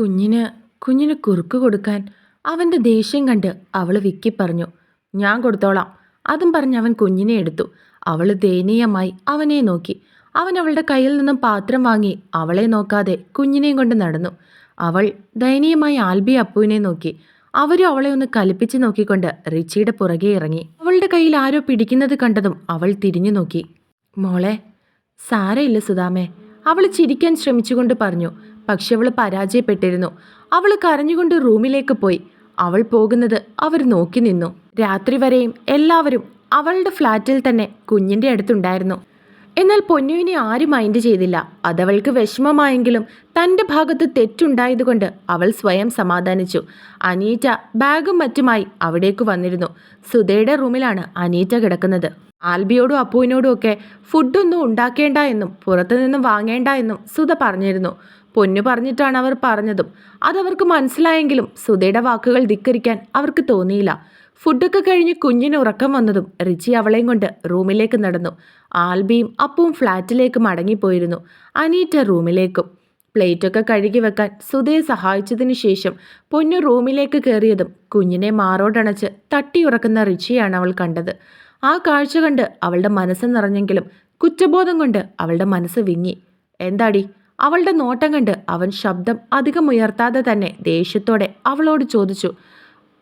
കുഞ്ഞിന് കുഞ്ഞിന് കുറുക്ക് കൊടുക്കാൻ അവന്റെ ദേഷ്യം കണ്ട് അവൾ വിക്കി പറഞ്ഞു ഞാൻ കൊടുത്തോളാം. അതും പറഞ്ഞ് അവൻ കുഞ്ഞിനെ എടുത്തു. അവൾ ദയനീയമായി അവനെ നോക്കി. അവൻ അവളുടെ കയ്യിൽ നിന്നും പാത്രം വാങ്ങി അവളെ നോക്കാതെ കുഞ്ഞിനെയും കൊണ്ട് നടന്നു. അവൾ ദയനീയമായി ആൽബി അപ്പുവിനെ നോക്കി. അവരും അവളെ ഒന്ന് കലിപ്പിച്ച് നോക്കിക്കൊണ്ട് റിച്ചിയുടെ പുറകെ ഇറങ്ങി. അവളുടെ കയ്യിൽ ആരോ പിടിക്കുന്നത് കണ്ടതും അവൾ തിരിഞ്ഞു നോക്കി. മോളെ സാരയില്ല സുധാമേ. അവൾ ചിരിക്കാൻ ശ്രമിച്ചുകൊണ്ട് പറഞ്ഞു പക്ഷെ അവൾ പരാജയപ്പെട്ടിരുന്നു. അവൾ കരഞ്ഞുകൊണ്ട് റൂമിലേക്ക് പോയി. അവൾ പോകുന്നത് അവർ നോക്കി നിന്നു. രാത്രി വരെയും എല്ലാവരും അവളുടെ ഫ്ലാറ്റിൽ തന്നെ കുഞ്ഞിന്റെ അടുത്തുണ്ടായിരുന്നു. എന്നാൽ പൊന്നുവിനെ ആരും മൈൻഡ് ചെയ്തില്ല. അതവൾക്ക് വിഷമമായെങ്കിലും തന്റെ ഭാഗത്ത് തെറ്റുണ്ടായതുകൊണ്ട് അവൾ സ്വയം സമാധാനിച്ചു. അനീറ്റ ബാഗും മറ്റുമായി അവിടേക്ക് വന്നിരുന്നു. സുധയുടെ റൂമിലാണ് അനീറ്റ കിടക്കുന്നത്. ആൽബിയോടും അപ്പുവിനോടും ഒക്കെ ഫുഡൊന്നും ഉണ്ടാക്കേണ്ട എന്നും പുറത്തുനിന്നും വാങ്ങേണ്ട എന്നും സുധ പറഞ്ഞിരുന്നു. പൊന്നു പറഞ്ഞിട്ടാണ് അവർ പറഞ്ഞതും. അതവർക്ക് മനസ്സിലായെങ്കിലും സുധയുടെ വാക്കുകൾ ധിക്കരിക്കാൻ അവർക്ക് തോന്നിയില്ല. ഫുഡൊക്കെ കഴിഞ്ഞ് കുഞ്ഞിന് ഉറക്കം വന്നതും റിച്ചി അവളെയും കൊണ്ട് റൂമിലേക്ക് നടന്നു. ആൽബിയും അപ്പവും ഫ്ലാറ്റിലേക്ക് മടങ്ങിപ്പോയിരുന്നു. അനീറ്റ റൂമിലേക്കും. പ്ലേറ്റൊക്കെ കഴുകി വെക്കാൻ സുധയെ സഹായിച്ചതിന് ശേഷം പൊന്നു റൂമിലേക്ക് കയറിയതും കുഞ്ഞിനെ മാറോടണച്ച് തട്ടിയുറക്കുന്ന റിച്ചിയാണ് അവൾ കണ്ടത്. ആ കാഴ്ച കണ്ട് അവളുടെ മനസ്സ് നിറഞ്ഞെങ്കിലും കുറ്റബോധം കൊണ്ട് അവളുടെ മനസ്സ് വിങ്ങി. എന്താടി? അവളുടെ നോട്ടം കണ്ട് അവൻ ശബ്ദം അധികം ഉയർത്താതെ തന്നെ ദേഷ്യത്തോടെ അവളോട് ചോദിച്ചു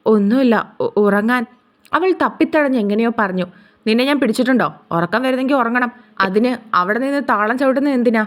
ഒന്നുമില്ല ഉറങ്ങാൻ. അവൾ തപ്പിത്തടഞ്ഞ് എങ്ങനെയോ പറഞ്ഞു നിന്നെ ഞാൻ പിടിച്ചിട്ടുണ്ടോ? ഉറക്കം വരുന്നെങ്കിൽ ഉറങ്ങണം. അതിന് അവിടെ നിന്ന് താളം ചവിട്ടുന്നത് എന്തിനാ?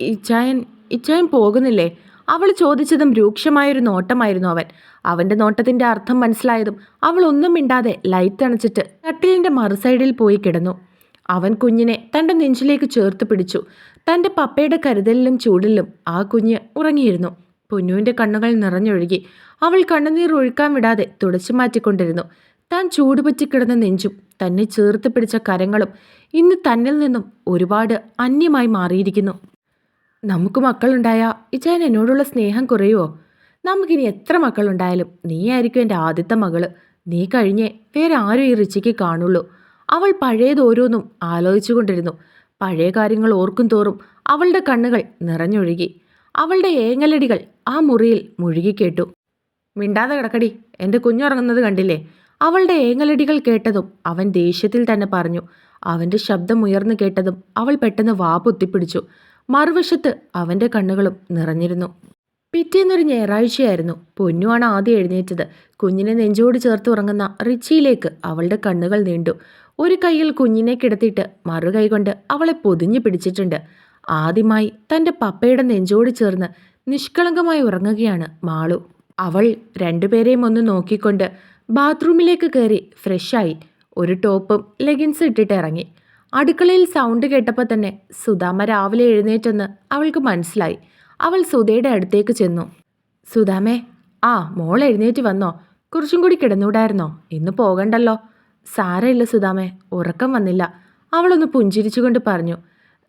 ഇച്ചായൻ ഇച്ചായൻ പോകുന്നില്ലേ? അവൾ ചോദിച്ചതും രൂക്ഷമായൊരു നോട്ടമായിരുന്നു അവൻ. അവന്റെ നോട്ടത്തിന്റെ അർത്ഥം മനസ്സിലായതും അവൾ ഒന്നും മിണ്ടാതെ ലൈറ്റ് അണച്ചിട്ട് കട്ടിലിന്റെ മറുസൈഡിൽ പോയി കിടന്നു. അവൻ കുഞ്ഞിനെ തന്റെ നെഞ്ചിലേക്ക് ചേർത്ത് പിടിച്ചു. തന്റെ പപ്പയുടെ കരുതലിലും ചൂടിലും ആ കുഞ്ഞ് ഉറങ്ങിയിരുന്നു. പൊന്നുവിന്റെ കണ്ണുകൾ നിറഞ്ഞൊഴുകി. അവൾ കണ്ണുനീർ ഒഴുക്കാൻ വിടാതെ തുടച്ചു മാറ്റിക്കൊണ്ടിരുന്നു. താൻ ചൂടുപറ്റി കിടന്ന നെഞ്ചും തന്നെ ചേർത്ത് പിടിച്ച കരങ്ങളും ഇന്ന് തന്നിൽ നിന്നും ഒരുപാട് അന്യമായി മാറിയിരിക്കുന്നു. നമുക്ക് മക്കളുണ്ടായ ഇച്ചാൻ എന്നോടുള്ള സ്നേഹം കുറയുമോ നമുക്കിനി എത്ര മക്കളുണ്ടായാലും നീയായിരിക്കും എന്റെ ആദ്യത്തെ മകൾ. നീ കഴിഞ്ഞേ വേറെ ആരും ഈ റിച്ചിക്ക് കാണുള്ളൂ. അവൾ പഴയതോരോന്നും ആലോചിച്ചുകൊണ്ടിരുന്നു. പഴയ കാര്യങ്ങൾ ഓർക്കും തോറും അവളുടെ കണ്ണുകൾ നിറഞ്ഞൊഴുകി. അവളുടെ ഏങ്ങലടികൾ ആ മുറിയിൽ മുഴുകിക്കേട്ടു മിണ്ടാതെ കിടക്കടി എന്റെ കുഞ്ഞുറങ്ങുന്നത് കണ്ടില്ലേ? അവളുടെ ഏങ്ങലടികൾ കേട്ടതും അവൻ ദേഷ്യത്തിൽ തന്നെ പറഞ്ഞു. അവന്റെ ശബ്ദം ഉയർന്നു കേട്ടതും അവൾ പെട്ടെന്ന് വാ പൊത്തിപ്പിടിച്ചു. മറുവശത്ത് അവന്റെ കണ്ണുകളും നിറഞ്ഞിരുന്നു. പിറ്റേന്നൊരു ഞായറാഴ്ചയായിരുന്നു. പൊന്നുവാണ് ആദ്യം എഴുന്നേറ്റത്. കുഞ്ഞിനെ നെഞ്ചോട് ചേർത്ത് ഉറങ്ങുന്ന റിച്ചിയിലേക്ക് അവളുടെ കണ്ണുകൾ നീണ്ടു. ഒരു കൈയിൽ കുഞ്ഞിനെ കിടത്തിയിട്ട് മറുകൈ കൊണ്ട് അവളെ പൊതിഞ്ഞു പിടിച്ചിട്ടുണ്ട്. ആദ്യമായി തന്റെ പപ്പയുടെ നെഞ്ചോട് ചേർന്ന് നിഷ്കളങ്കമായി ഉറങ്ങുകയാണ് മാളു. അവൾ രണ്ടുപേരെയും ഒന്ന് നോക്കിക്കൊണ്ട് ബാത്റൂമിലേക്ക് കയറി ഫ്രഷായി ഒരു ടോപ്പും ലെഗിൻസ് ഇട്ടിട്ട് ഇറങ്ങി. അടുക്കളയിൽ സൗണ്ട് കേട്ടപ്പോൾ തന്നെ സുധാമ രാവിലെ എഴുന്നേറ്റെന്ന് അവൾക്ക് മനസ്സിലായി. അവൾ സുധയുടെ അടുത്തേക്ക് ചെന്നു. സുധാമേ ആ മോൾ എഴുന്നേറ്റ് വന്നോ? കുറച്ചും കൂടി കിടന്നൂടായിരുന്നോ ഇന്ന് പോകണ്ടല്ലോ. സാരമില്ല സുധാമേ ഉറക്കം വന്നില്ല. അവളൊന്ന് പുഞ്ചിരിച്ചുകൊണ്ട് പറഞ്ഞു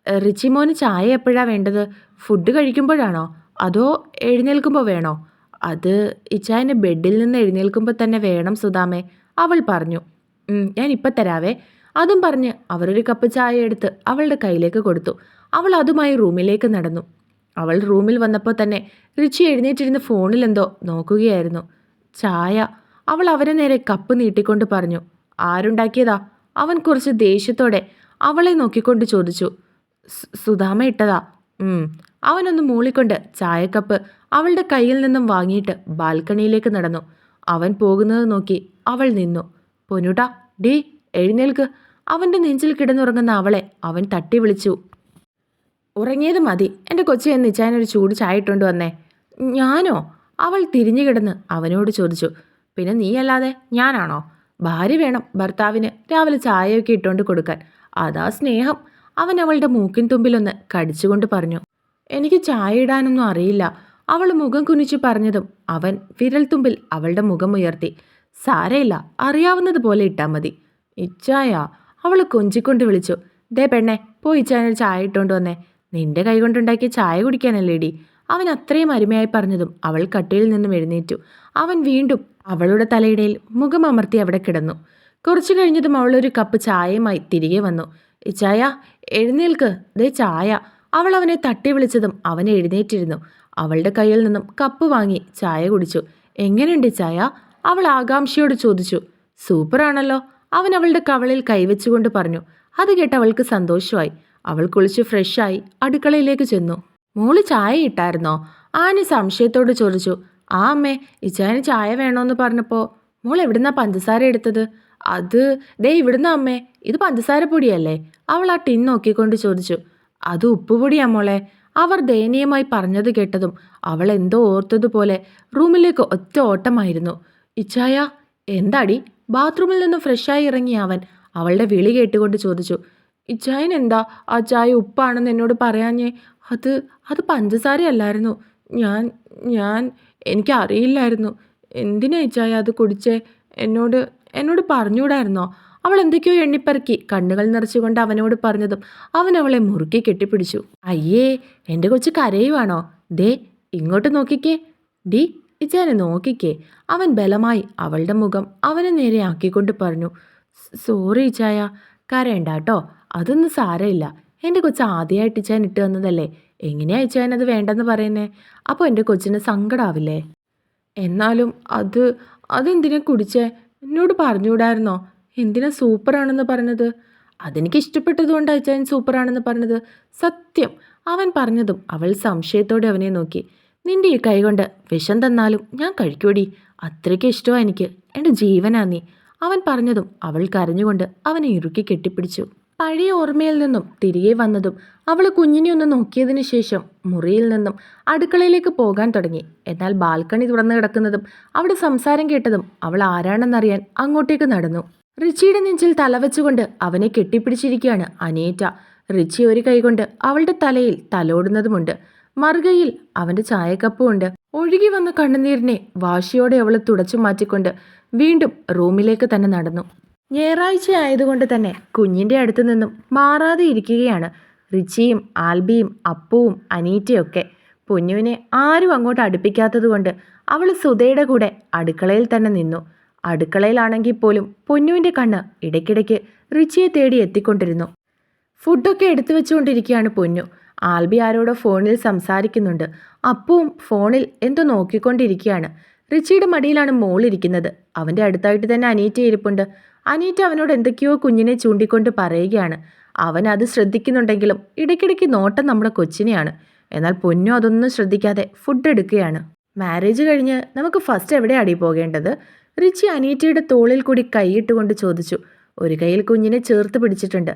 റിച്ചിമോന് റിച്ചി മോന് ചായ എപ്പോഴാണ് വേണ്ടത്? ഫുഡ് കഴിക്കുമ്പോഴാണോ? അതോ എഴുന്നേൽക്കുമ്പോൾ വേണോ? അത് ഇച്ചായന് ബെഡിൽ നിന്ന് എഴുന്നേൽക്കുമ്പോൾ തന്നെ വേണം സുധാമേ അവൾ പറഞ്ഞു. ഞാൻ ഇപ്പം തരാവേ. അതും പറഞ്ഞ് അവരൊരു കപ്പ് ചായ എടുത്ത് അവളുടെ കയ്യിലേക്ക് കൊടുത്തു. അവൾ അതുമായി റൂമിലേക്ക് നടന്നു. അവൾ റൂമിൽ വന്നപ്പോൾ തന്നെ റിച്ചി എഴുന്നേറ്റിരുന്ന് ഫോണിലെന്തോ നോക്കുകയായിരുന്നു. ചായ. അവൾ അവരെ നേരെ കപ്പ് നീട്ടിക്കൊണ്ട് പറഞ്ഞു ആരുണ്ടാക്കിയതാ? അവൻ കുറച്ച് ദേഷ്യത്തോടെ അവളെ നോക്കിക്കൊണ്ട് ചോദിച്ചു. "സു- സുധാമ ഇട്ടതാ. അവനൊന്ന് മൂളിക്കൊണ്ട് ചായക്കപ്പ് അവളുടെ കയ്യിൽ നിന്നും വാങ്ങിയിട്ട് ബാൽക്കണിയിലേക്ക് നടന്നു. അവൻ പോകുന്നത് നോക്കി അവൾ നിന്നു. പൊന്നുട്ട ഡീ എഴുന്നേൽക്ക്. അവന്റെ നെഞ്ചിൽ കിടന്നുറങ്ങുന്ന അവളെ അവൻ തട്ടി വിളിച്ചു. ഉറങ്ങിയത് മതി. എന്റെ കൊച്ചു എന്ന് ഇച്ചായനൊരു ചൂട് ചായ വന്നേ. ഞാനോ? അവൾ തിരിഞ്ഞു കിടന്ന് അവനോട് ചോദിച്ചു. പിന്നെ നീയല്ലാതെ ഞാനാണോ? ഭാര്യ വേണം ഭർത്താവിന് രാവിലെ ചായയൊക്കെ ഇട്ടുകൊണ്ട് കൊടുക്കാൻ. അതാ സ്നേഹം. അവൻ അവളുടെ മൂക്കിൻ തുമ്പിലൊന്ന് കടിച്ചുകൊണ്ട് പറഞ്ഞു എനിക്ക് ചായ ഇടാനൊന്നും അറിയില്ല. അവൾ മുഖം കുനിച്ചു പറഞ്ഞതും അവൻ വിരൽ തുമ്പിൽ അവളുടെ മുഖം ഉയർത്തി സാരയില്ല അറിയാവുന്നത് പോലെ ഇട്ടാൽ മതി. ഇച്ചായ? അവൾ കൊഞ്ചിക്കൊണ്ട് വിളിച്ചു ദേ പെണ്ണെ പോയി ചായ ഇട്ടുകൊണ്ട് വന്നേ. നിന്റെ കൈ കൊണ്ടുണ്ടാക്കിയ ചായ കുടിക്കാനല്ലേടി? അവൻ അത്രയും അരുമയായി പറഞ്ഞതും അവൾ കട്ടിയിൽ നിന്നും എഴുന്നേറ്റു. അവൻ വീണ്ടും അവളുടെ തലയിടയിൽ മുഖം അമർത്തി അവിടെ കിടന്നു. കുറച്ചു കഴിഞ്ഞതും അവൾ ഒരു കപ്പ് ചായയുമായി തിരികെ വന്നു. ചായ എഴുന്നേൽക്ക്. ദേ ചായ. അവൾ അവനെ തട്ടി വിളിച്ചതും അവൻ എഴുന്നേറ്റിരുന്നു. അവളുടെ കയ്യിൽ നിന്നും കപ്പ് വാങ്ങി ചായ കുടിച്ചു. എങ്ങനെയുണ്ട് ചായ? അവൾ ആകാംക്ഷയോട് ചോദിച്ചു. സൂപ്പറാണല്ലോ. അവൻ അവളുടെ കവളിൽ കൈവച്ചുകൊണ്ട് പറഞ്ഞു. അത് കേട്ട് അവൾക്ക് സന്തോഷമായി. അവൾ കുളിച്ച് ഫ്രഷായി അടുക്കളയിലേക്ക് ചെന്നു. മോൾ ചായ ഇട്ടായിരുന്നോ ആനി സംശയത്തോട് ചോദിച്ചു. ആ അമ്മേ ഇച്ചായന് ചായ വേണോന്ന് പറഞ്ഞപ്പോൾ മോൾ എവിടുന്നാ പഞ്ചസാര എടുത്തത്? അത് ദേ ഇവിടുന്ന അമ്മേ ഇത് പഞ്ചസാര പൊടിയല്ലേ? അവൾ ആ ടിൻ നോക്കിക്കൊണ്ട് ചോദിച്ചു. അത് ഉപ്പുപൊടിയാ മോളെ. അവർ ദയനീയമായി പറഞ്ഞത് കേട്ടതും അവൾ എന്തോ ഓർത്തതുപോലെ റൂമിലേക്ക് ഒറ്റ ഓട്ടമായിരുന്നു. ഇച്ചായ എന്താടി? ബാത്റൂമിൽ നിന്ന് ഫ്രഷായി ഇറങ്ങിയ അവൻ അവളുടെ വിളി കേട്ടുകൊണ്ട് ചോദിച്ചു. ഇച്ചായൻ എന്താ? ആ ചായ ഉപ്പാണെന്ന് എന്നോട് പറയാഞ്ഞേ. അത് അത് പഞ്ചസാരയല്ലായിരുന്നു. ഞാൻ ഞാൻ എനിക്കറിയില്ലായിരുന്നു. എന്തിനാ അത് കുടിച്ചേ? എന്നോട് എന്നോട് പറഞ്ഞുകൂടായിരുന്നോ? അവൾ എന്തൊക്കെയോ എണ്ണിപ്പറക്കി കണ്ണുകൾ നിറച്ചുകൊണ്ട് അവനോട് പറഞ്ഞതും അവൻ അവളെ മുറുക്കി കെട്ടിപ്പിടിച്ചു. അയ്യേ എന്റെ കൊച്ചു കരയുവാണോ? ദേ ഇങ്ങോട്ട് നോക്കിക്കേ. ഡി ഇച്ചാനെ നോക്കിക്കേ. അവൻ ബലമായി അവളുടെ മുഖം അവനെ നേരെ ആക്കിക്കൊണ്ട് പറഞ്ഞു. സോറി ഇച്ചായ കരയണ്ട കേട്ടോ. അതൊന്നും സാരമില്ല. എന്റെ കൊച്ച് ആദ്യമായിട്ട് ഇച്ചാൻ ഇട്ട് വന്നതല്ലേ എങ്ങനെയാ ഇച്ചാൻ അത് വേണ്ടെന്ന് പറയുന്നേ? അപ്പോൾ എന്റെ കൊച്ചിന് സങ്കടാവില്ലേ? എന്നാലും അത് അതെന്തിനാ കുടിച്ചേ? എന്നോട് പറഞ്ഞുകൂടായിരുന്നോ? എന്തിനാ സൂപ്പറാണെന്ന് പറഞ്ഞത്? അതെനിക്ക് ഇഷ്ടപ്പെട്ടതുകൊണ്ടാണ് അച്ഛൻ സൂപ്പറാണെന്ന് പറഞ്ഞത്. സത്യം അവൻ പറഞ്ഞതും അവൾ സംശയത്തോടെ അവനെ നോക്കി. നിന്റെ ഈ കൈ കൊണ്ട് വിഷം തന്നാലും ഞാൻ കഴിക്കൂടി. അത്രയ്ക്ക് ഇഷ്ടമാണ് എനിക്ക്. എന്റെ ജീവനാ നീ. അവൻ പറഞ്ഞതും അവൾ കരഞ്ഞുകൊണ്ട് അവനെ ഇറുക്കി കെട്ടിപ്പിടിച്ചു. പഴയ ഓർമ്മയിൽ നിന്നും തിരികെ വന്നതും അവൾ കുഞ്ഞിനെ ഒന്ന് നോക്കിയതിന് ശേഷം മുറിയിൽ നിന്നും അടുക്കളയിലേക്ക് പോകാൻ തുടങ്ങി. എന്നാൽ ബാൽക്കണി തുറന്നു കിടക്കുന്നതും അവിടെ സംസാരം കേട്ടതും അവൾ ആരാണെന്നറിയാൻ അങ്ങോട്ടേക്ക് നടന്നു. റിച്ചിയുടെ നെഞ്ചിൽ തലവെച്ചുകൊണ്ട് അവനെ കെട്ടിപ്പിടിച്ചിരിക്കുകയാണ് അനേറ്റ. റിച്ചി ഒരു കൈകൊണ്ട് അവളുടെ തലയിൽ തലോടുന്നതുമുണ്ട്. മറുകയിൽ അവന്റെ ചായക്കപ്പുമുണ്ട്. ഒഴുകി വന്ന കണ്ണുനീരിനെ വാശിയോടെ അവൾ തുടച്ചു മാറ്റിക്കൊണ്ട് വീണ്ടും റൂമിലേക്ക് തന്നെ നടന്നു. ഞായറാഴ്ച ആയതുകൊണ്ട് തന്നെ കുഞ്ഞിന്റെ അടുത്തു നിന്നും മാറാതെ ഇരിക്കുകയാണ്. റിച്ചിയും ആൽബിയും അപ്പുവും അനീറ്റയൊക്കെ. പൊന്നുവിനെ ആരും അങ്ങോട്ട് അടുപ്പിക്കാത്തതുകൊണ്ട് അവൾ സുധയുടെ കൂടെ അടുക്കളയിൽ തന്നെ നിന്നു. അടുക്കളയിലാണെങ്കിൽ പോലും പൊന്നുവിന്റെ കണ്ണ് ഇടയ്ക്കിടയ്ക്ക് റിച്ചിയെ തേടി എത്തിക്കൊണ്ടിരുന്നു. ഫുഡൊക്കെ എടുത്തു വെച്ചുകൊണ്ടിരിക്കുകയാണ് പൊന്നു. ആൽബി ആരോടോ ഫോണിൽ സംസാരിക്കുന്നുണ്ട്. അപ്പുവും ഫോണിൽ എന്തോ നോക്കിക്കൊണ്ടിരിക്കുകയാണ്. റിച്ചിയുടെ മടിയിലാണ് മോളിരിക്കുന്നത്. അവന്റെ അടുത്തായിട്ട് തന്നെ അനീറ്റ ഇരിപ്പുണ്ട്. അനീറ്റ അവനോട് എന്തൊക്കെയോ കുഞ്ഞിനെ ചൂണ്ടിക്കൊണ്ട് പറയുകയാണ്. അവൻ അത് ശ്രദ്ധിക്കുന്നുണ്ടെങ്കിലും ഇടയ്ക്കിടയ്ക്ക് നോട്ടം നമ്മുടെ കൊച്ചിനെയാണ്. എന്നാൽ പൊന്നു അതൊന്നും ശ്രദ്ധിക്കാതെ ഫുഡ് എടുക്കുകയാണ്. മാരേജ് കഴിഞ്ഞ് നമുക്ക് ഫസ്റ്റ് എവിടെയാടി പോകേണ്ടത്? റിച്ചി അനീറ്റയുടെ തോളിൽ കൂടി കൈയിട്ടുകൊണ്ട് ചോദിച്ചു. ഒരു കയ്യിൽ കുഞ്ഞിനെ ചേർത്ത് പിടിച്ചിട്ടുണ്ട്.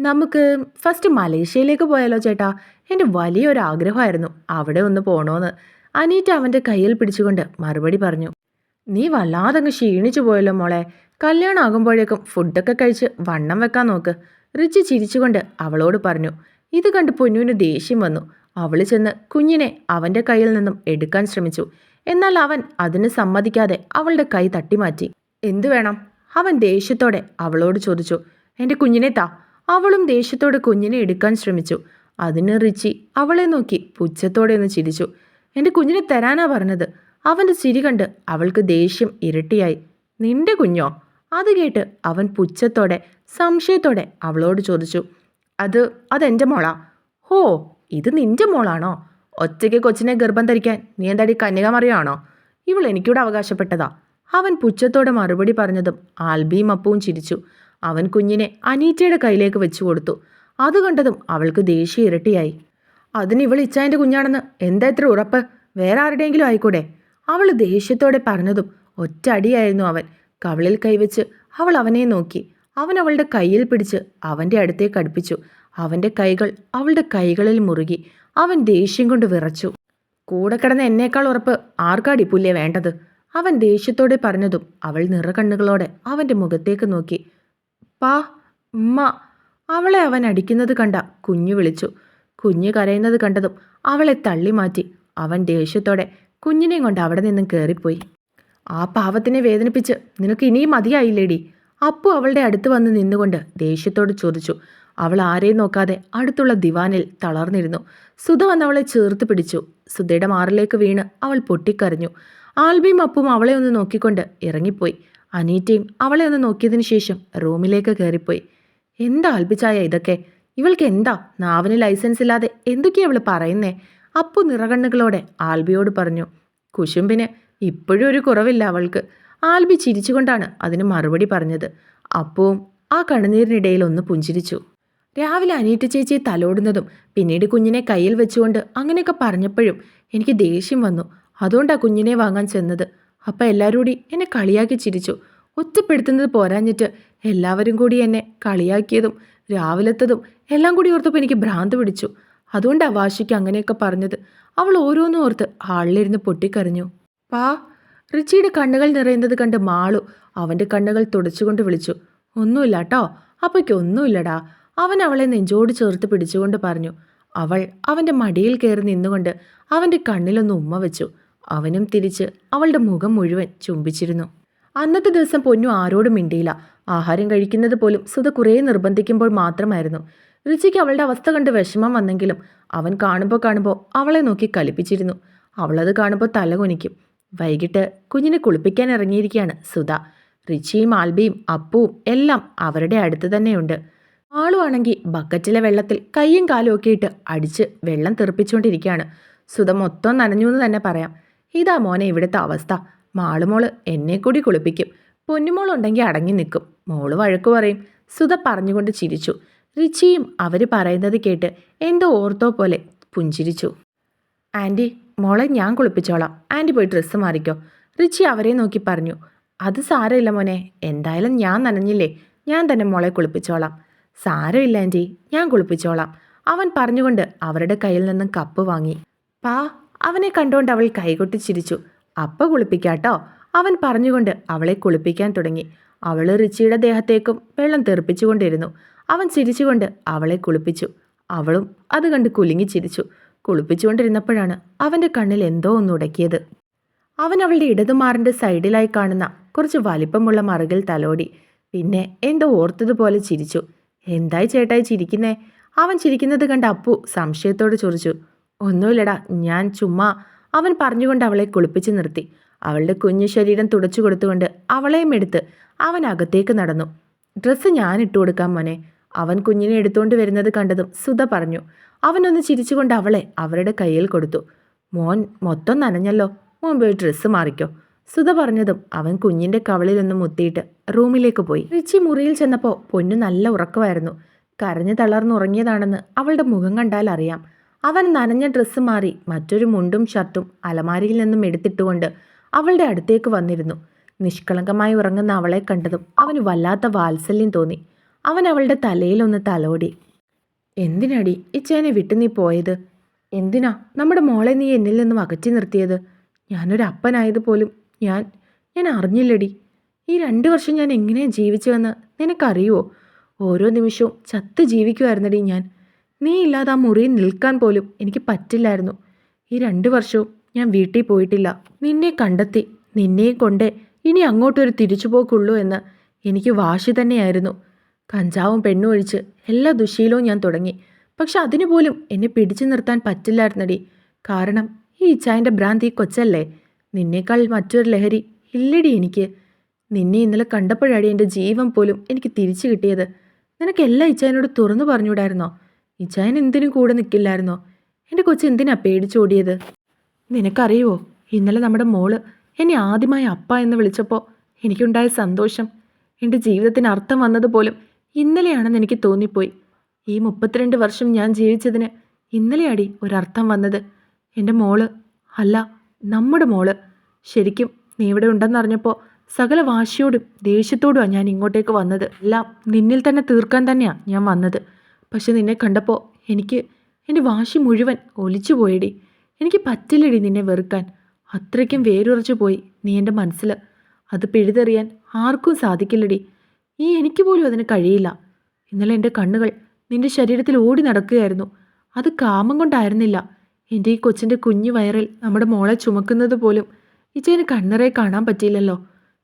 നമുക്ക് ഫസ്റ്റ് മലേഷ്യയിലേക്ക് പോയാലോ ചേട്ടാ? എന്റെ വലിയൊരു ആഗ്രഹമായിരുന്നു അവിടെ ഒന്ന് പോണോന്ന്. അനീറ്റ അവന്റെ കയ്യിൽ പിടിച്ചുകൊണ്ട് മറുപടി പറഞ്ഞു. നീ വല്ലാതങ്ങ് ക്ഷീണിച്ചു പോയല്ലോ മോളെ. കല്യാണം ആകുമ്പോഴേക്കും ഫുഡൊക്കെ കഴിച്ച് വണ്ണം വെക്കാൻ നോക്ക്. റിച്ച് ചിരിച്ചുകൊണ്ട് അവളോട് പറഞ്ഞു ഇത് കണ്ട് പൊന്നുവിന് ദേഷ്യം വന്നു. അവൾ ചെന്ന് കുഞ്ഞിനെ അവന്റെ കയ്യിൽ നിന്നും എടുക്കാൻ ശ്രമിച്ചു. എന്നാൽ അവൻ അതിന് സമ്മതിക്കാതെ അവളുടെ കൈ തട്ടിമാറ്റി. എന്തു വേണം? അവൻ ദേഷ്യത്തോടെ അവളോട് ചോദിച്ചു എന്റെ കുഞ്ഞിനെ താ. അവളും ദേഷ്യത്തോടെ കുഞ്ഞിനെ എടുക്കാൻ ശ്രമിച്ചു. അതിന് റിച്ചി അവളെ നോക്കി പുച്ഛത്തോടെ ഒന്ന് ചിരിച്ചു എന്റെ കുഞ്ഞിനെ തരാനാ പറഞ്ഞത്. അവന്റെ ചിരി കണ്ട് അവൾക്ക് ദേഷ്യം ഇരട്ടിയായി. നിന്റെ കുഞ്ഞോ? അത് കേട്ട് അവൻ പുച്ഛത്തോടെ സംശയത്തോടെ അവളോട് ചോദിച്ചു. അത് അതെന്റെ മോളാ? ഹോ ഇത് നിന്റെ മോളാണോ? ഒറ്റയ്ക്ക് കൊച്ചിനെ ഗർഭം ധരിക്കാൻ നീ എന്താടി കന്യകമറിയാണോ? ഇവൾ എനിക്കൂടെ അവകാശപ്പെട്ടതാ. അവൻ പുച്ഛത്തോടെ മറുപടി പറഞ്ഞതും ആൽബിയും അപ്പവും ചിരിച്ചു. അവൻ കുഞ്ഞിനെ അനീറ്റയുടെ കയ്യിലേക്ക് വെച്ചു കൊടുത്തു. അത് കണ്ടതും അവൾക്ക് ദേഷ്യം ഇരട്ടിയായി. അതിന് ഇവൾ ഇച്ചായന്റെ കുഞ്ഞാണെന്ന് എന്താ ഇത്ര ഉറപ്പ്? വേറെ ആരുടെയെങ്കിലും ആയിക്കൂടെ? അവൾ ദേഷ്യത്തോടെ പറഞ്ഞതും ഒറ്റ അടിയായിരുന്നു അവൻ. കവളിൽ കൈവച്ച് അവൾ അവനെ നോക്കി. അവൻ അവളുടെ കയ്യിൽ പിടിച്ച് അവന്റെ അടുത്തേക്ക് അടുപ്പിച്ചു. അവന്റെ കൈകൾ അവളുടെ കൈകളിൽ മുറുകി. അവൻ ദേഷ്യം കൊണ്ട് വിറച്ചു. കൂടെ കിടന്ന എന്നേക്കാൾ ഉറപ്പ് ആർക്കാടി പുല്ലേ വേണ്ടത്? അവൻ ദേഷ്യത്തോടെ പറഞ്ഞതും അവൾ നിറകണ്ണുകളോടെ അവന്റെ മുഖത്തേക്ക് നോക്കി. പാ ഉമ്മ. അവളെ അവൻ അടിക്കുന്നത് കണ്ട കുഞ്ഞു വിളിച്ചു. കുഞ്ഞു കരയുന്നത് കണ്ടതും അവളെ തള്ളി മാറ്റി അവൻ ദേഷ്യത്തോടെ കുഞ്ഞിനെയും കൊണ്ട് അവിടെ നിന്നും കയറിപ്പോയി ആ പാവത്തിനെ വേദനിപ്പിച്ച് നിനക്ക് ഇനിയും മതിയായില്ലേടി? അപ്പു അവളുടെ അടുത്ത് വന്ന് നിന്നുകൊണ്ട് ദേഷ്യത്തോട് ചോദിച്ചു. അവൾ ആരെയും നോക്കാതെ അടുത്തുള്ള ദിവാനിൽ തളർന്നിരുന്നു. സുധ വന്ന് അവളെ ചേർത്ത് പിടിച്ചു. സുധയുടെ മാറിലേക്ക് വീണ് അവൾ പൊട്ടിക്കരഞ്ഞു. ആൽബിയും അപ്പും അവളെ ഒന്ന് നോക്കിക്കൊണ്ട് ഇറങ്ങിപ്പോയി. അനീറ്റയും അവളെ ഒന്ന് നോക്കിയതിനു ശേഷം റൂമിലേക്ക് കയറിപ്പോയി. എന്താ ആൽബിച്ചായ ഇതൊക്കെ? ഇവൾക്ക് എന്താ? നാവിന് ലൈസൻസ് ഇല്ലാതെ എന്തൊക്കെയാ അവൾ പറയുന്നേ? അപ്പു നിറകണ്ണുകളോടെ ആൽബിയോട് പറഞ്ഞു കുശുമ്പിന് ഇപ്പോഴും ഒരു കുറവില്ല അവൾക്ക്. ആൽബി ചിരിച്ചുകൊണ്ടാണ് അതിന് മറുപടി പറഞ്ഞത്. അപ്പവും ആ കണ്ണുനീരിനിടയിൽ ഒന്ന് പുഞ്ചിരിച്ചു. രാവിലെ അനീറ്റ ചേച്ചി തലോടുന്നതും പിന്നീട് കുഞ്ഞിനെ കയ്യിൽ വെച്ചുകൊണ്ട് അങ്ങനെയൊക്കെ പറഞ്ഞപ്പോഴും എനിക്ക് ദേഷ്യം വന്നു. അതുകൊണ്ടാണ് കുഞ്ഞിനെ വാങ്ങാൻ ചെന്നത്. അപ്പം എല്ലാവരും കൂടി എന്നെ കളിയാക്കി ചിരിച്ചു. ഒറ്റപ്പെടുത്തുന്നത് പോരാഞ്ഞിട്ട് എല്ലാവരും കൂടി എന്നെ കളിയാക്കിയതും രാവിലത്തതും എല്ലാം കൂടി ഓർത്തപ്പോൾ എനിക്ക് ഭ്രാന്ത് പിടിച്ചു. അതുകൊണ്ടാ വാശിക്ക് അങ്ങനെയൊക്കെ പറഞ്ഞത്. അവൾ ഓരോന്നും ഓർത്ത് ഹാളിലിരുന്ന് പൊട്ടിക്കരഞ്ഞു. പാ റിച്ചിയുടെ കണ്ണുകൾ നിറയുന്നത് കണ്ട് മാളു അവന്റെ കണ്ണുകൾ തുടച്ചുകൊണ്ട് വിളിച്ചു. ഒന്നുമില്ല കേട്ടോ അപ്പയ്ക്ക് ഒന്നുമില്ലടാ. അവൻ അവളെ നെഞ്ചോട് ചേർത്ത് പിടിച്ചുകൊണ്ട് പറഞ്ഞു. അവൾ അവന്റെ മടിയിൽ കയറി നിന്നുകൊണ്ട് അവന്റെ കണ്ണിലൊന്ന് ഉമ്മ വെച്ചു. അവനും തിരിച്ച് അവളുടെ മുഖം മുഴുവൻ ചുംബിച്ചിരുന്നു. അന്നത്തെ ദിവസം പൊന്നു ആരോടും മിണ്ടിയില്ല. ആഹാരം കഴിക്കുന്നത് പോലും സുധ കുറേ നിർബന്ധിക്കുമ്പോൾ മാത്രമായിരുന്നു. രുചിക്ക് അവളുടെ അവസ്ഥ കണ്ട് വിഷമം വന്നെങ്കിലും അവൻ കാണുമ്പോൾ കാണുമ്പോൾ അവളെ നോക്കി കലിപ്പിച്ചിരുന്നു. അവളത് കാണുമ്പോൾ തല കുനിക്കും. വൈകിട്ട് കുഞ്ഞിനെ കുളിപ്പിക്കാൻ ഇറങ്ങിയിരിക്കുകയാണ് സുധ. റിച്ചിയും ആൽബിയും അപ്പുവും എല്ലാം അവരുടെ അടുത്ത് തന്നെയുണ്ട്. ആളുവാണെങ്കിൽ ബക്കറ്റിലെ വെള്ളത്തിൽ കൈയും കാലും ഒക്കെ ഇട്ട് അടിച്ച് വെള്ളം തെറിപ്പിച്ചുകൊണ്ടിരിക്കുകയാണ്. സുധ മൊത്തം നനഞ്ഞു എന്ന് തന്നെ പറയാം. ഇതാ മോനെ ഇവിടുത്തെ അവസ്ഥ. മാളുമോൾ എന്നെ കൂടി കുളിപ്പിക്കും. പൊന്നുമോളുണ്ടെങ്കിൽ അടങ്ങി നിൽക്കും. മോൾ വഴക്കു പറയും. സുധ പറഞ്ഞുകൊണ്ട് ചിരിച്ചു. റിച്ചിയും അവർ പറയുന്നത് കേട്ട് എന്തോ ഓർത്തോ പോലെ പുഞ്ചിരിച്ചു. ആന്റി മോളെ ഞാൻ കുളിപ്പിച്ചോളാം. ആന്റി പോയി ഡ്രസ്സ് മാറിക്കോ. റിച്ചി അവരെ നോക്കി പറഞ്ഞു അത് സാരമില്ല മോനെ. എന്തായാലും ഞാൻ നനഞ്ഞില്ലേ? ഞാൻ തന്നെ മോളെ കുളിപ്പിച്ചോളാം. സാരമില്ല ആന്റി ഞാൻ കുളിപ്പിച്ചോളാം. അവൻ പറഞ്ഞുകൊണ്ട് അവരുടെ കയ്യിൽ നിന്നും കപ്പ് വാങ്ങി. പാ അവനെ കണ്ടുകൊണ്ട് അവൾ കൈകൊട്ടി ചിരിച്ചു. അപ്പ കുളിപ്പിക്കാട്ടോ. അവൻ പറഞ്ഞുകൊണ്ട് അവളെ കുളിപ്പിക്കാൻ തുടങ്ങി. അവൾ റിച്ചിയുടെ ദേഹത്തേക്കും വെള്ളം തെറിപ്പിച്ചുകൊണ്ടിരുന്നു. അവൻ ചിരിച്ചുകൊണ്ട് അവളെ കുളിപ്പിച്ചു. അവളും അത് കണ്ട് കുലുങ്ങി ചിരിച്ചു. കുളിപ്പിച്ചുകൊണ്ടിരുന്നപ്പോഴാണ് അവന്റെ കണ്ണിൽ എന്തോ ഒന്ന് ഉടക്കിയത്. അവൻ അവളുടെ ഇടതുമാറിന്റെ സൈഡിലായി കാണുന്ന കുറച്ച് വലിപ്പമുള്ള മറുകിൽ തലോടി. പിന്നെ എന്തോ ഓർത്തതുപോലെ ചിരിച്ചു. എന്തായി ചേട്ടായി ചിരിക്കുന്നേ? അവൻ ചിരിക്കുന്നത് കണ്ട് അപ്പു സംശയത്തോട് ചൊറിച്ചു ഒന്നുമില്ലടാ ഞാൻ ചുമ്മാ അവൻ പറഞ്ഞുകൊണ്ട് അവളെ കുളിപ്പിച്ച് നിർത്തി. അവളുടെ കുഞ്ഞു ശരീരം തുടച്ചു കൊടുത്തുകൊണ്ട് അവളെയും എടുത്ത് അവൻ അകത്തേക്ക് നടന്നു. ഡ്രസ്സ് ഞാൻ ഇട്ടു കൊടുക്കാം മോനെ. അവൻ കുഞ്ഞിനെ എടുത്തുകൊണ്ട് വരുന്നത് കണ്ടതും സുധ പറഞ്ഞു അവനൊന്ന് ചിരിച്ചുകൊണ്ട് അവളെ അവരുടെ കയ്യിൽ കൊടുത്തു. മോൻ മൊത്തം നനഞ്ഞല്ലോ മോൻ പോയി ഡ്രസ്സ് മാറിക്കോ. സുധ പറഞ്ഞതും അവൻ കുഞ്ഞിന്റെ കവളിലൊന്ന് മുത്തിയിട്ട് റൂമിലേക്ക് പോയി. റിച്ചി മുറിയിൽ ചെന്നപ്പോൾ പൊന്നു നല്ല ഉറക്കമായിരുന്നു. കരഞ്ഞു തളർന്നുറങ്ങിയതാണെന്ന് അവളുടെ മുഖം കണ്ടാൽ അറിയാം. അവൻ നനഞ്ഞ ഡ്രസ്സ് മാറി മറ്റൊരു മുണ്ടും ഷർട്ടും അലമാരിയിൽ നിന്നും എടുത്തിട്ടുകൊണ്ട് അവളുടെ അടുത്തേക്ക് വന്നിരുന്നു. നിഷ്കളങ്കമായി ഉറങ്ങുന്ന അവളെ കണ്ടതും അവന് വല്ലാത്ത വാത്സല്യം തോന്നി. അവൻ അവളുടെ തലയിലൊന്ന് തലോടി. എന്തിനാടി? ഇച്ചേനെ വിട്ടു നീ പോയത്? എന്തിനാ? നമ്മുടെ മോളെ നീ എന്നിൽ നിന്നും അകറ്റി നിർത്തിയത്? ഞാനൊരു അപ്പനായതുപോലും ഞാൻ ഞാൻ അറിഞ്ഞില്ലടി. ഈ രണ്ട് വർഷം ഞാൻ എങ്ങനെ ജീവിച്ചതെന്ന് നിനക്കറിയുമോ ഓരോ നിമിഷവും ചത്ത് ജീവിക്കുമായിരുന്നടി ഞാൻ. നീ ഇല്ലാതെ ആ മുറിയിൽ നിൽക്കാൻ പോലും എനിക്ക് പറ്റില്ലായിരുന്നു. ഈ രണ്ട് വർഷവും ഞാൻ വീട്ടിൽ പോയിട്ടില്ല. നിന്നെ കണ്ടെത്തി നിന്നെയും കൊണ്ട് ഇനി അങ്ങോട്ടൊരു തിരിച്ചുപോക്കുള്ളൂ എന്ന് എനിക്ക് വാശി തന്നെയായിരുന്നു. കഞ്ചാവും പെണ്ണും ഒഴിച്ച് എല്ലാ ദുശീലവും ഞാൻ തുടങ്ങി. പക്ഷെ അതിനു പോലും എന്നെ പിടിച്ചു നിർത്താൻ പറ്റില്ലായിരുന്നടി. കാരണം ഈ ഇച്ചായന്റെ ഭ്രാന്തി കൊച്ചല്ലേ? നിന്നേക്കാൾ മറ്റൊരു ലഹരി ഇല്ലടി എനിക്ക്. നിന്നെ ഇന്നലെ കണ്ടപ്പോഴാടി എന്റെ ജീവൻ പോലും എനിക്ക് തിരിച്ചു കിട്ടിയത്. നിനക്ക് എല്ലാ ഇച്ചായനോട് തുറന്നു പറഞ്ഞുകൂടായിരുന്നോ? ഇച്ചായൻ എന്തിനും കൂടെ നിൽക്കില്ലായിരുന്നോ എന്റെ കൊച്ചു എന്തിനാ പേടിച്ചോടിയത് നിനക്കറിയുമോ ഇന്നലെ നമ്മുടെ മോൾ എന്നെ ആദ്യമായി അപ്പ എന്ന് വിളിച്ചപ്പോൾ എനിക്കുണ്ടായ സന്തോഷം. എന്റെ ജീവിതത്തിന് അർത്ഥം വന്നതുപോലും ഇന്നലെയാണെന്ന് എനിക്ക് തോന്നിപ്പോയി. ഈ മുപ്പത്തിരണ്ട് വർഷം ഞാൻ ജീവിച്ചതിന് ഇന്നലെയാടി ഒരർത്ഥം വന്നത്. എന്റെ മോൾ അല്ല നമ്മുടെ മോൾ. ശരിക്കും നീ ഇവിടെ ഉണ്ടെന്നറിഞ്ഞപ്പോൾ സകല വാശിയോടും ദേഷ്യത്തോടും ഞാൻ ഇങ്ങോട്ടേക്ക് വന്നത്. എല്ലാം നിന്നിൽ തന്നെ തീർക്കാൻ തന്നെയാണ് ഞാൻ വന്നത്. പക്ഷെ നിന്നെ കണ്ടപ്പോൾ എനിക്ക് എന്റെ വാശി മുഴുവൻ ഒലിച്ചു പോയടി. എനിക്ക് പറ്റില്ലടി നിന്നെ വെറുക്കാൻ. അത്രയ്ക്കും വേരുറച്ചു പോയി നീ എന്റെ മനസ്സിൽ അത് പിഴുതെറിയാൻ ആർക്കും സാധിക്കില്ലടി. ഈ എനിക്ക് പോലും അതിന് കഴിയില്ല. ഇന്നലെ എന്റെ കണ്ണുകൾ നിന്റെ ശരീരത്തിൽ ഓടി നടക്കുകയായിരുന്നു. അത് കാമം കൊണ്ടായിരുന്നില്ല. എന്റെ ഈ കൊച്ചിന്റെ കുഞ്ഞു വയറിൽ നമ്മുടെ മോളെ ചുമക്കുന്നത് പോലും ഇച്ചേന് കണ്ണറെ കാണാൻ പറ്റിയില്ലല്ലോ.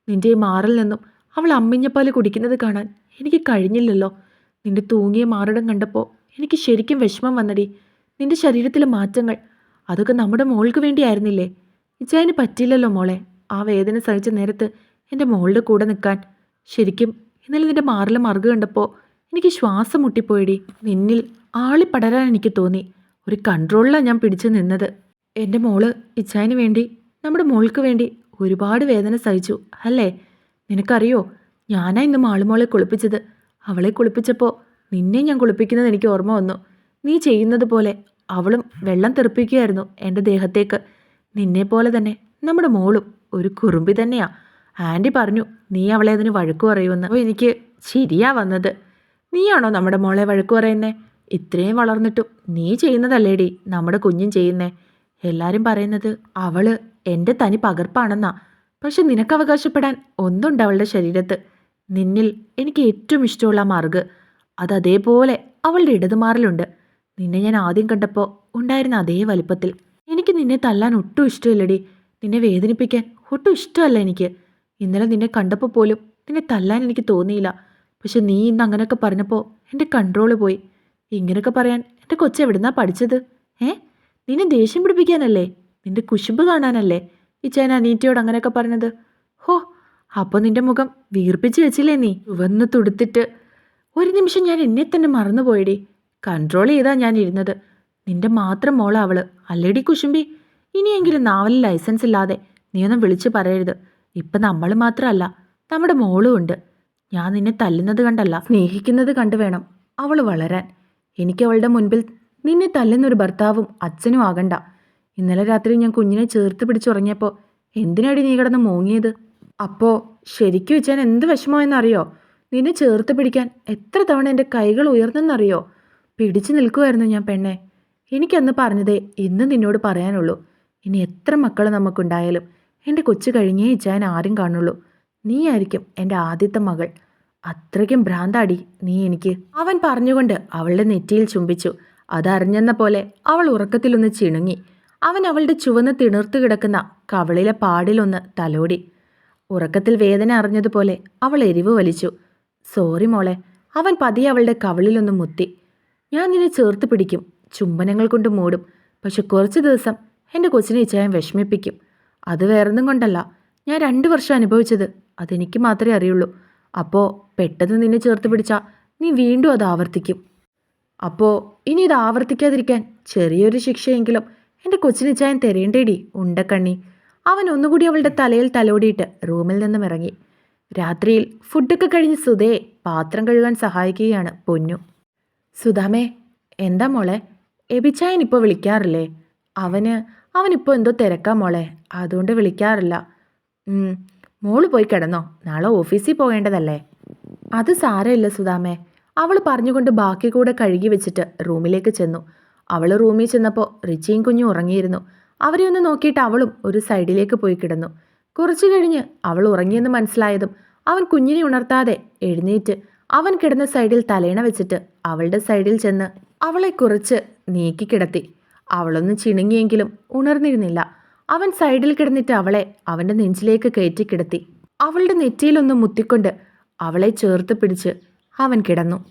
നിന്റെ ഈ മാറിൽ നിന്നും അവൾ അമ്മിഞ്ഞപ്പാൽ കുടിക്കുന്നത് കാണാൻ എനിക്ക് കഴിഞ്ഞില്ലല്ലോ. നിന്റെ തൂങ്ങിയ മാറിടം കണ്ടപ്പോൾ എനിക്ക് ശരിക്കും വിഷമം വന്നടി. നിന്റെ ശരീരത്തിലെ മാറ്റങ്ങൾ അതൊക്കെ നമ്മുടെ മോൾക്ക് വേണ്ടിയായിരുന്നില്ലേ? ഇച്ചായന് പറ്റിയില്ലല്ലോ മോളെ. ആ വേദന സഹിച്ച നേരത്ത് എന്റെ മോളുടെ കൂടെ നിൽക്കാൻ ശരിക്കും ഇന്നലെ നിന്റെ മാറിലെ മറുക കണ്ടപ്പോൾ എനിക്ക് ശ്വാസം മുട്ടിപ്പോയടി. നിന്നിൽ ആളിപ്പടരാൻ എനിക്ക് തോന്നി. ഒരു കൺട്രോളിലാണ് ഞാൻ പിടിച്ചു നിന്നത്. എന്റെ മോൾ ഇച്ചായന് വേണ്ടി നമ്മുടെ മോൾക്ക് വേണ്ടി ഒരുപാട് വേദന സഹിച്ചു അല്ലേ? നിനക്കറിയോ ഞാനാ ഇന്ന് മാളുമോളെ കുളിപ്പിച്ചത്. അവളെ കുളിപ്പിച്ചപ്പോൾ നിന്നെ ഞാൻ കുളിപ്പിക്കുന്നത് എനിക്ക് ഓർമ്മ വന്നു. നീ ചെയ്യുന്നത് പോലെ അവളും വെള്ളം തെറിപ്പിക്കുകയായിരുന്നു എന്റെ ദേഹത്തേക്ക്. നിന്നെ പോലെ തന്നെ നമ്മുടെ മോളും ഒരു കുറുമ്പി തന്നെയാ. ആന്റി പറഞ്ഞു നീ അവളെ അതിന് വഴക്കു പറയുമെന്ന്. അപ്പോൾ എനിക്ക് ശരിയാ വന്നത്. നീയാണോ നമ്മുടെ മോളെ വഴക്കു പറയുന്നേ? ഇത്രയും വളർന്നിട്ടും നീ ചെയ്യുന്നതല്ലേടി നമ്മുടെ കുഞ്ഞും ചെയ്യുന്നേ. എല്ലാവരും പറയുന്നത് അവൾ എന്റെ തനി പകർപ്പാണെന്നാ. പക്ഷെ നിനക്ക് അവകാശപ്പെടാൻ ഒന്നുണ്ട് അവളുടെ ശരീരത്ത്. നിന്നിൽ എനിക്ക് ഏറ്റവും ഇഷ്ടമുള്ള മാർഗ് അത് അതേപോലെ അവളുടെ ഇടതുമാറിലുണ്ട്. നിന്നെ ഞാൻ ആദ്യം കണ്ടപ്പോൾ ഉണ്ടായിരുന്ന അതേ വലിപ്പത്തിൽ. എനിക്ക് നിന്നെ തല്ലാൻ ഒട്ടും ഇഷ്ടമില്ലടി. നിന്നെ വേദനിപ്പിക്കാൻ ഒട്ടും ഇഷ്ടമല്ല എനിക്ക്. ഇന്നലെ നിന്നെ കണ്ടപ്പോൾ പോലും നിന്നെ തല്ലാൻ എനിക്ക് തോന്നിയില്ല. പക്ഷെ നീ ഇന്ന് അങ്ങനെയൊക്കെ പറഞ്ഞപ്പോൾ എന്റെ കൺട്രോൾ പോയി. ഇങ്ങനെയൊക്കെ പറയാൻ എന്റെ കൊച്ചെ എവിടുന്നാ പഠിച്ചത്? ഏ? നിന്നെ ദേഷ്യം പിടിപ്പിക്കാനല്ലേ? നിന്റെ കുശുമ്പ് കാണാനല്ലേ? ഇച്ചായൻ അനീറ്റയോട് അങ്ങനെയൊക്കെ പറഞ്ഞത്. ഹോ അപ്പോൾ നിന്റെ മുഖം വീർപ്പിച്ച് വെച്ചില്ലേ നീ? ചുവന്ന് തുടുത്തിട്ട്. ഒരു നിമിഷം ഞാൻ എന്നെ തന്നെ മറന്നുപോയടി. കൺട്രോൾ ചെയ്താ ഞാൻ ഇരുന്നത്. നിന്റെ മാത്രം മോളാവൾ അല്ലേടി കുശുമ്പി? ഇനിയെങ്കിലും നാവലിൽ ലൈസൻസ് ഇല്ലാതെ നീയൊന്നും വിളിച്ചു പറയരുത്. ഇപ്പം നമ്മൾ മാത്രമല്ല നമ്മുടെ മോളും ഉണ്ട്. ഞാൻ നിന്നെ തല്ലുന്നത് കണ്ടല്ല. സ്നേഹിക്കുന്നത് കണ്ടു വേണം അവൾ വളരാൻ. എനിക്ക് അവളുടെ മുൻപിൽ നിന്നെ തല്ലുന്നൊരു ഭർത്താവും അച്ഛനും ആകണ്ട. ഇന്നലെ രാത്രി ഞാൻ കുഞ്ഞിനെ ചേർത്ത് പിടിച്ചുറങ്ങിയപ്പോൾ എന്തിനാടി നീ കിടന്ന് മൂങ്ങിയത്? അപ്പോൾ ശരിക്കും വെച്ചാൽ എന്ത് വിഷമമെന്നറിയോ നിന്നെ ചേർത്ത് പിടിക്കാൻ എത്ര തവണ എന്റെ കൈകൾ ഉയർന്നെന്നറിയോ? പിടിച്ചു നിൽക്കുമായിരുന്നു ഞാൻ പെണ്ണെ. എനിക്കന്ന് പറഞ്ഞതേ ഇന്ന് നിന്നോട് പറയാനുള്ളൂ. ഇനി എത്ര മക്കൾ നമുക്കുണ്ടായാലും. എന്റെ കൊച്ചു കഴിഞ്ഞേ ഞാൻ ആരും കാണുള്ളൂ. നീ ആയിരിക്കും എന്റെ ആദ്യത്തെ മകൾ. അത്രയ്ക്കും ഭ്രാന്താടി നീ എനിക്ക്. അവൻ പറഞ്ഞുകൊണ്ട് അവളുടെ നെറ്റിയിൽ ചുംബിച്ചു. അതറിഞ്ഞെന്ന പോലെ അവൾ ഉറക്കത്തിലൊന്ന് ചിണുങ്ങി. അവൻ അവളുടെ ചുവന്ന് തിണർത്തു കിടക്കുന്ന കവളിലെ പാടിലൊന്ന് തലോടി. ഉറക്കത്തിൽ വേദന അറിഞ്ഞതുപോലെ അവൾ എരിവ് വലിച്ചു. സോറി മോളെ അവൻ പതിയെ അവളുടെ കവളിലൊന്ന് മുത്തി. ഞാൻ നിന്നെ ചേർത്ത് പിടിക്കും ചുംബനങ്ങൾ കൊണ്ട് മൂടും. പക്ഷെ കുറച്ച് ദിവസം എന്റെ കൊച്ചിനെ ഇച്ചായം വിഷമിപ്പിക്കും. അത് വേറൊന്നും കൊണ്ടല്ല. ഞാൻ രണ്ട് വർഷം അനുഭവിച്ചത്. അതെനിക്ക് മാത്രമേ അറിയുള്ളൂ. അപ്പോൾ പെട്ടെന്ന് നിന്നെ ചേർത്ത് പിടിച്ചാൽ നീ വീണ്ടും അത് ആവർത്തിക്കും. അപ്പോൾ ഇനി ഇത് ആവർത്തിക്കാതിരിക്കാൻ ചെറിയൊരു ശിക്ഷയെങ്കിലും എന്റെ കൊച്ചിന് ചായൻ തരേണ്ടേടി ഉണ്ടക്കണ്ണി. അവൻ ഒന്നുകൂടി അവളുടെ തലയിൽ തലോടിയിട്ട് റൂമിൽ നിന്നും ഇറങ്ങി. രാത്രിയിൽ ഫുഡൊക്കെ കഴിഞ്ഞ് സുധയെ പാത്രം കഴുകാൻ സഹായിക്കുകയാണ് പൊന്നു. സുധാമേ എന്താ മോളെ? എബിച്ചായൻ ഇപ്പോൾ വിളിക്കാറില്ലേ? അവന് അവനിപ്പോൾ എന്തോ തിരക്കാ മോളെ അതുകൊണ്ട് വിളിക്കാറില്ല. മോൾ പോയി കിടന്നോ നാളെ ഓഫീസിൽ പോകേണ്ടതല്ലേ? അത് സാരമില്ല സുധാമേ. അവൾ പറഞ്ഞുകൊണ്ട് ബാക്കി കൂടെ കഴുകി വെച്ചിട്ട് റൂമിലേക്ക് ചെന്നു. അവൾ റൂമിൽ ചെന്നപ്പോൾ റിച്ചിയും കുഞ്ഞും ഉറങ്ങിയിരുന്നു. അവരെ ഒന്ന് നോക്കിയിട്ട് അവളും ഒരു സൈഡിലേക്ക് പോയി കിടന്നു. കുറച്ചു കഴിഞ്ഞ് അവൾ ഉറങ്ങിയെന്ന് മനസ്സിലായതും അവൻ കുഞ്ഞിനെ ഉണർത്താതെ എഴുന്നേറ്റ് അവൻ കിടന്ന സൈഡിൽ തലേണ വെച്ചിട്ട് അവളുടെ സൈഡിൽ ചെന്ന് അവളെ കുറച്ച് നീക്കി കിടത്തി. അവളൊന്ന് ചിണുങ്ങിയെങ്കിലും ഉണർന്നിരുന്നില്ല. അവൻ സൈഡിൽ കിടന്നിട്ട് അവളെ അവന്റെ നെഞ്ചിലേക്ക് കയറ്റി കിടത്തി. അവളുടെ നെറ്റിയിലൊന്ന് മുത്തിക്കൊണ്ട് അവളെ ചേർത്ത് പിടിച്ച് അവൻ കിടന്നു.